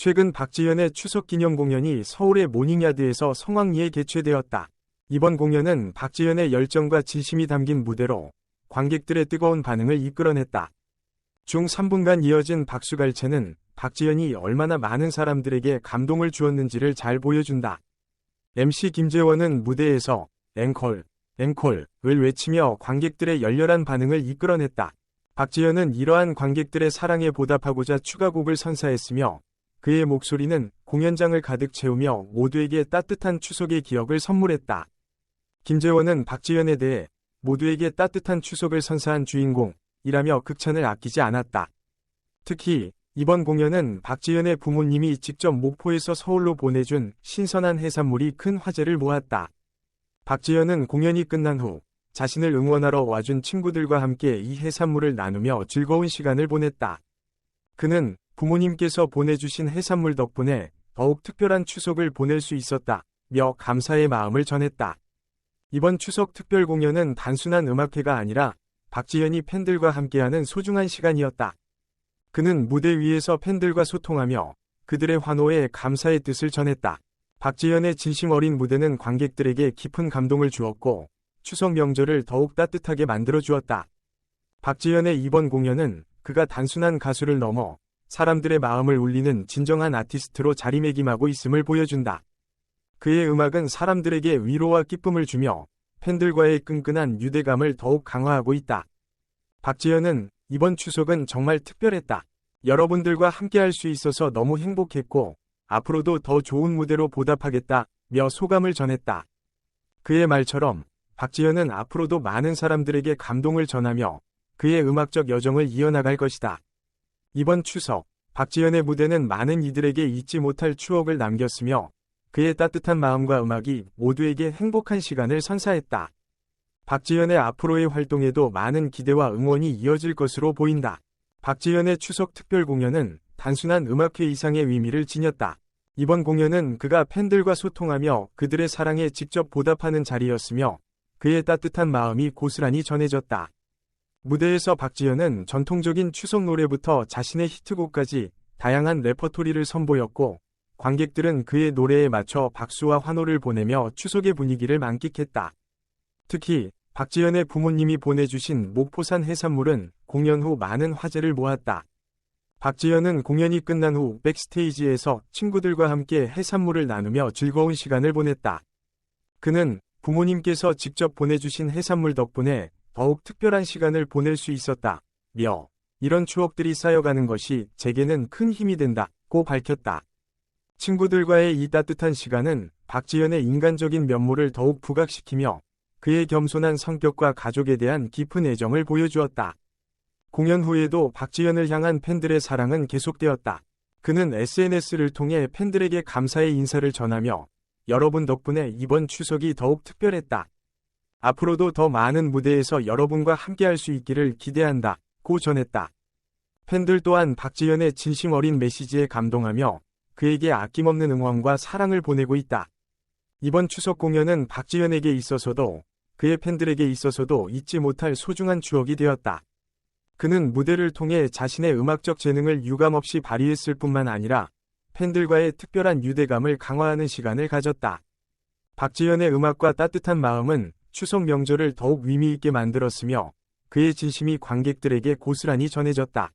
최근 박지현의 추석 기념 공연이 서울의 모닝야드에서 성황리에 개최되었다. 이번 공연은 박지현의 열정과 진심이 담긴 무대로 관객들의 뜨거운 반응을 이끌어냈다. 중 3분간 이어진 박수갈채는 박지현이 얼마나 많은 사람들에게 감동을 주었는지를 잘 보여준다. MC 김재원은 무대에서 앵콜, 앵콜을 외치며 관객들의 열렬한 반응을 이끌어냈다. 박지현은 이러한 관객들의 사랑에 보답하고자 추가곡을 선사했으며 그의 목소리는 공연장을 가득 채우며 모두에게 따뜻한 추석의 기억을 선물했다. 김재원은 박지현에 대해 모두에게 따뜻한 추석을 선사한 주인공이라며 극찬을 아끼지 않았다. 특히 이번 공연은 박지현의 부모님이 직접 목포에서 서울로 보내준 신선한 해산물이 큰 화제를 모았다. 박지현은 공연이 끝난 후 자신을 응원하러 와준 친구들과 함께 이 해산물을 나누며 즐거운 시간을 보냈다. 그는 부모님께서 보내주신 해산물 덕분에 더욱 특별한 추석을 보낼 수 있었다. 며 감사의 마음을 전했다. 이번 추석 특별 공연은 단순한 음악회가 아니라 박지현이 팬들과 함께하는 소중한 시간이었다. 그는 무대 위에서 팬들과 소통하며 그들의 환호에 감사의 뜻을 전했다. 박지현의 진심 어린 무대는 관객들에게 깊은 감동을 주었고 추석 명절을 더욱 따뜻하게 만들어 주었다. 박지현의 이번 공연은 그가 단순한 가수를 넘어 사람들의 마음을 울리는 진정한 아티스트로 자리매김하고 있음을 보여준다. 그의 음악은 사람들에게 위로와 기쁨을 주며 팬들과의 끈끈한 유대감을 더욱 강화하고 있다. 박지현은 이번 추석은 정말 특별했다. 여러분들과 함께할 수 있어서 너무 행복했고 앞으로도 더 좋은 무대로 보답하겠다 며 소감을 전했다. 그의 말처럼 박지현은 앞으로도 많은 사람들에게 감동을 전하며 그의 음악적 여정을 이어나갈 것이다. 이번 추석, 박지현의 무대는 많은 이들에게 잊지 못할 추억을 남겼으며 그의 따뜻한 마음과 음악이 모두에게 행복한 시간을 선사했다. 박지현의 앞으로의 활동에도 많은 기대와 응원이 이어질 것으로 보인다. 박지현의 추석 특별 공연은 단순한 음악회 이상의 의미를 지녔다. 이번 공연은 그가 팬들과 소통하며 그들의 사랑에 직접 보답하는 자리였으며 그의 따뜻한 마음이 고스란히 전해졌다. 무대에서 박지현은 전통적인 추석 노래부터 자신의 히트곡까지 다양한 레퍼토리를 선보였고 관객들은 그의 노래에 맞춰 박수와 환호를 보내며 추석의 분위기를 만끽했다. 특히 박지현의 부모님이 보내주신 목포산 해산물은 공연 후 많은 화제를 모았다. 박지현은 공연이 끝난 후 백스테이지에서 친구들과 함께 해산물을 나누며 즐거운 시간을 보냈다. 그는 부모님께서 직접 보내주신 해산물 덕분에 더욱 특별한 시간을 보낼 수 있었다. 며 이런 추억들이 쌓여가는 것이 제게는 큰 힘이 된다고 밝혔다. 친구들과의 이 따뜻한 시간은 박지현의 인간적인 면모를 더욱 부각시키며 그의 겸손한 성격과 가족에 대한 깊은 애정을 보여주었다. 공연 후에도 박지현을 향한 팬들의 사랑은 계속되었다. 그는 SNS를 통해 팬들에게 감사의 인사를 전하며 여러분 덕분에 이번 추석이 더욱 특별했다. 앞으로도 더 많은 무대에서 여러분과 함께할 수 있기를 기대한다. 고 전했다. 팬들 또한 박지현의 진심 어린 메시지에 감동하며 그에게 아낌없는 응원과 사랑을 보내고 있다. 이번 추석 공연은 박지현에게 있어서도 그의 팬들에게 있어서도 잊지 못할 소중한 추억이 되었다. 그는 무대를 통해 자신의 음악적 재능을 유감없이 발휘했을 뿐만 아니라 팬들과의 특별한 유대감을 강화하는 시간을 가졌다. 박지현의 음악과 따뜻한 마음은 추석 명절을 더욱 의미있게 만들었으며 그의 진심이 관객들에게 고스란히 전해졌다.